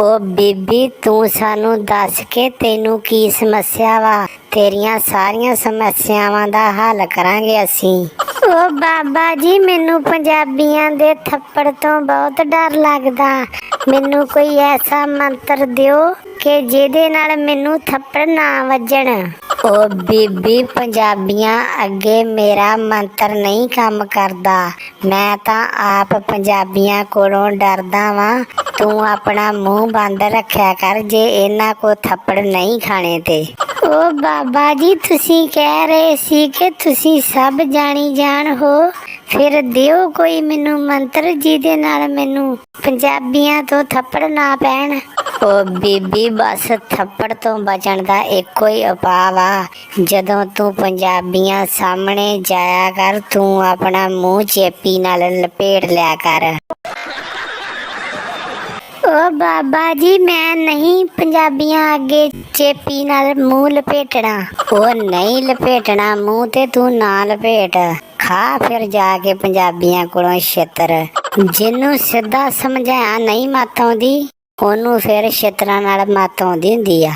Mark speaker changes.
Speaker 1: ਓ ਬੀਬੀ ਤੂੰ ਸਾਨੂੰ ਦੱਸ ਕੇ ਤੈਨੂੰ ਕੀ ਸਮੱਸਿਆ ਵਾ? ਤੇਰੀਆਂ ਸਾਰੀਆਂ ਸਮੱਸਿਆਵਾਂ ਦਾ ਹੱਲ ਕਰਾਂਗੇ ਅਸੀਂ। ਓ ਬਾਬਾ ਜੀ ਮੈਨੂੰ ਪੰਜਾਬੀਆਂ ਦੇ ਥੱਪੜ ਤੋਂ ਬਹੁਤ ਡਰ ਲੱਗਦਾ। ਮੈਨੂੰ ਕੋਈ ਐਸਾ ਮੰਤਰ ਦਿਓ ਕਿ ਜਿਹਦੇ ਨਾਲ ਮੈਨੂੰ ਥੱਪੜ ਨਾ ਵੱਜਣ। ਓ ਬੀਬੀ ਪੰਜਾਬੀਆਂ ਅੱਗੇ ਮੇਰਾ ਮੰਤਰ ਨਹੀਂ ਕੰਮ ਕਰਦਾ। ਮੈਂ ਤਾਂ ਆਪ ਪੰਜਾਬੀਆਂ ਕੋਲੋਂ ਡਰਦਾ ਵਾਂ। ਤੂੰ ਆਪਣਾ ਮੂੰਹ ਬੰਦ ਰੱਖਿਆ ਕਰ ਜੇ ਇਹਨਾਂ ਕੋ ਥੱਪੜ ਨਹੀਂ ਖਾਣੇ ਤੇ। ਓ ਬਾਬਾ ਜੀ, ਤੁਸੀਂ ਕਹਿ ਰਹੇ ਸੀ ਕਿ ਤੁਸੀਂ ਸਭ ਜਾਣੀ ਜਾਣ ਹੋ। ਫਿਰ ਦਿਓ ਕੋਈ ਮੈਨੂੰ ਮੰਤਰ ਜਿਹਦੇ ਨਾਲ ਮੈਨੂੰ ਪੰਜਾਬੀਆਂ ਤੋਂ ਥੱਪੜ ਨਾ ਪੈਣ। ਓ ਬੀਬੀ, ਬਸ ਥੱਪੜ ਤੋਂ ਬਚਣ ਦਾ ਇੱਕੋ ਹੀ ਉਪਾਅ ਵਾ ਜਦੋਂ ਤੂੰ ਪੰਜਾਬੀਆਂ ਸਾਹਮਣੇ ਜਾਇਆ ਕਰ, ਤੂੰ ਆਪਣਾ ਮੂੰਹ ਚੇਪੀ ਨਾਲ ਲਪੇਟ ਲਿਆ ਕਰ। ਓ ਬਾਬਾ ਜੀ, ਮੈਂ ਨਹੀਂ ਪੰਜਾਬੀਆਂ ਅੱਗੇ ਚੇਪੀ ਨਾਲ ਮੂੰਹ ਲਪੇਟਣਾ। ਉਹ ਨਹੀਂ ਲਪੇਟਣਾ, ਮੂੰਹ ਤੇ ਤੂੰ ਨਾ ਲਪੇਟ। ਖਾ ਫਿਰ ਜਾ ਕੇ ਪੰਜਾਬੀਆਂ ਕੋਲੋਂ ਛੇਤਰ। ਜਿਹਨੂੰ ਸਿੱਧਾ ਸਮਝਾਇਆ ਨਹੀਂ ਮਤ ਆਉਂਦੀ, ਉਹਨੂੰ ਫਿਰ ਛੇਤਰਾਂ ਨਾਲ ਮਤ ਆਉਂਦੀ ਹੁੰਦੀ ਆ।